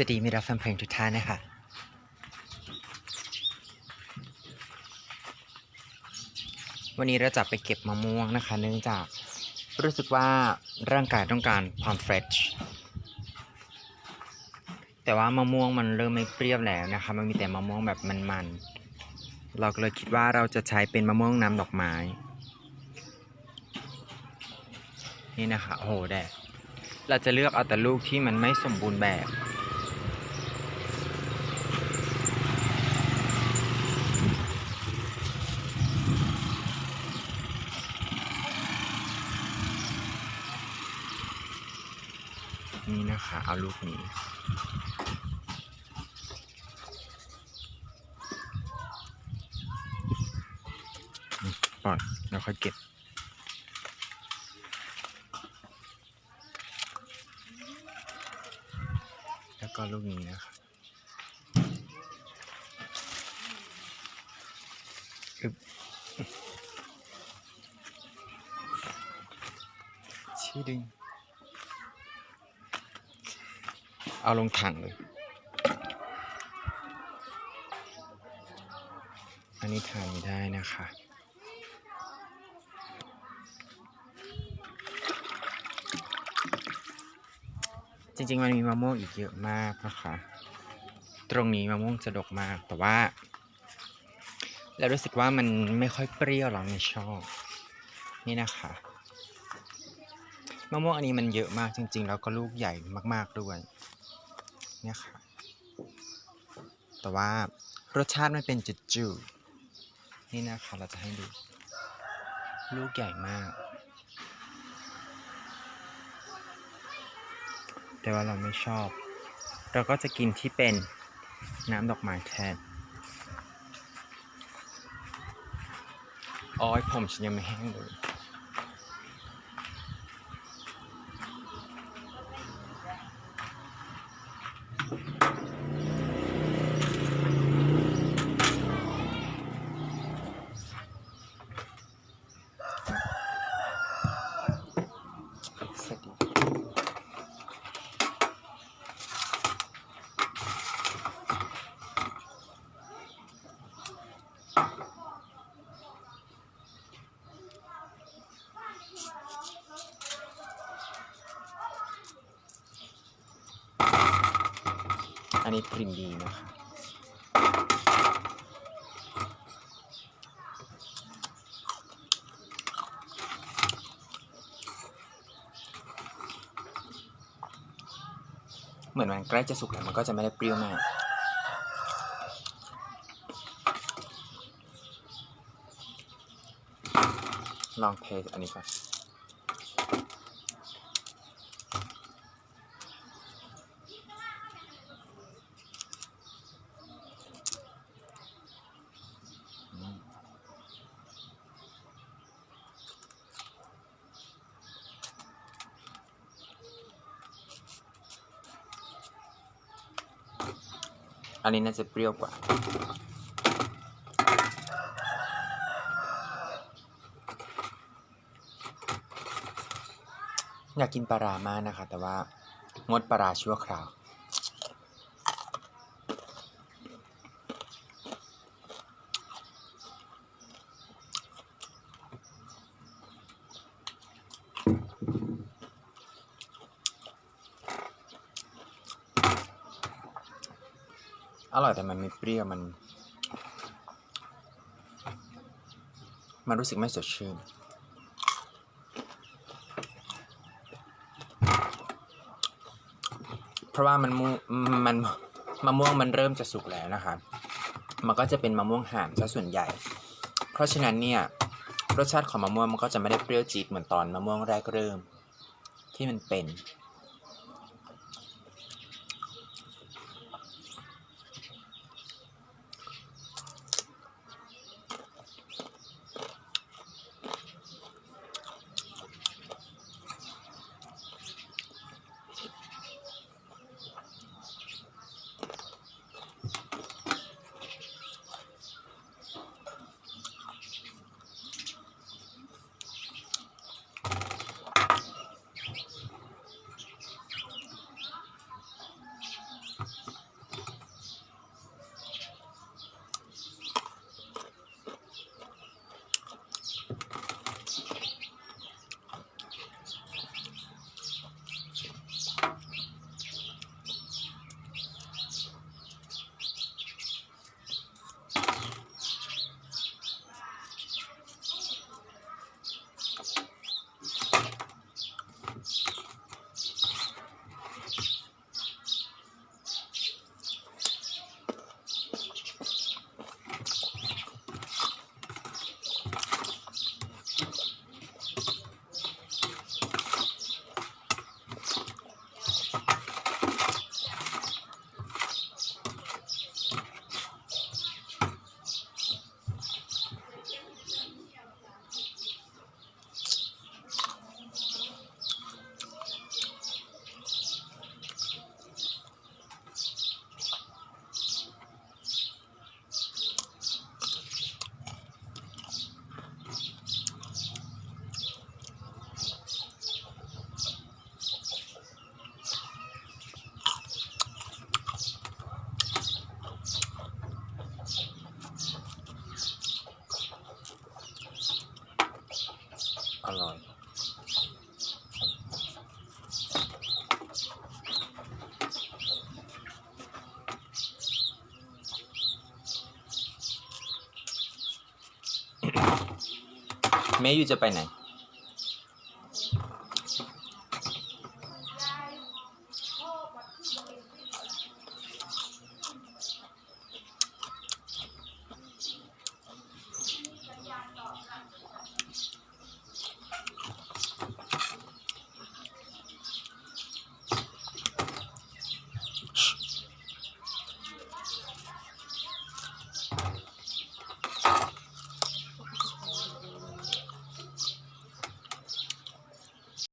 วัสดีมิตรรักแฟนเพลงทุกท่านนะคะวันนี้เราจะไปเก็บมะม่วงนะคะ เนื่องจากรู้สึกว่าร่างกายต้องการความเฟรชแต่ว่ามะม่วงมันเริ่มไม่เปรี้ยวแล้วนะคะ มันมีแต่มะม่วงแบบมันๆ เราก็เลยคิดว่าเราจะใช้เป็นมะม่วงน้ำดอกไม้ นี่นะคะ โอ้โหแดดเราจะเลือกเอาแต่ลูกที่มันไม่สมบูรณ์แบบ นี่นะคะ เอาลูกนี้ปล่อยแล้วค่อยเก็บแล้วก็ลูกนี้นะครับอึบชี้ดึง เอาลงถังเลย อันนี้ทานไม่ได้นะคะจริงๆ มันมีมะม่วงอีกเยอะมากนะคะ ตรงนี้มะม่วงจะดกมาก แต่ว่าแล้วรู้สึกว่ามันไม่ค่อยเปรี้ยวเราไม่ชอบ นี่นะคะ มะม่วงอันนี้มันเยอะมากจริง ๆ แล้วก็ลูกใหญ่มากๆด้วย เนี่ยค่ะ แต่ว่ารสชาติมันเป็นจืดๆนี่นะคะเราจะให้ดู ลูกใหญ่มาก แต่ว่าเราไม่ชอบ เราก็จะกินที่เป็นน้ำดอกไม้แทนอ้อยผมฉันยังไม่แห้งเลย อันนี้กลิ่นดีนะคะเหมือนมันใกล้จะสุกแล้วมันก็จะไม่ได้เปรี้ยวมากลองเทอันนี้ก่อน อันนี้น่าจะเปรี้ยวกว่า อยากกินปลาร้ามากนะคะ แต่ว่างดปลาร้าชั่วคราว อร่อยแต่มันไม่เปรี้ยวมัน มันรู้สึกไม่สดชื่นเพราะว่ามันมูมันมะม่วงมันเริ่มจะสุกแล้วนะคะ มันก็จะเป็นมะม่วงห่ามซะส่วนใหญ่ เพราะฉะนั้นเนี่ยรสชาติของมะม่วงมันก็จะไม่ได้เปรี้ยวจี๊ดเหมือนตอนมะม่วงแรกเริ่มที่มันเป็น แม่ยูจะไปไหน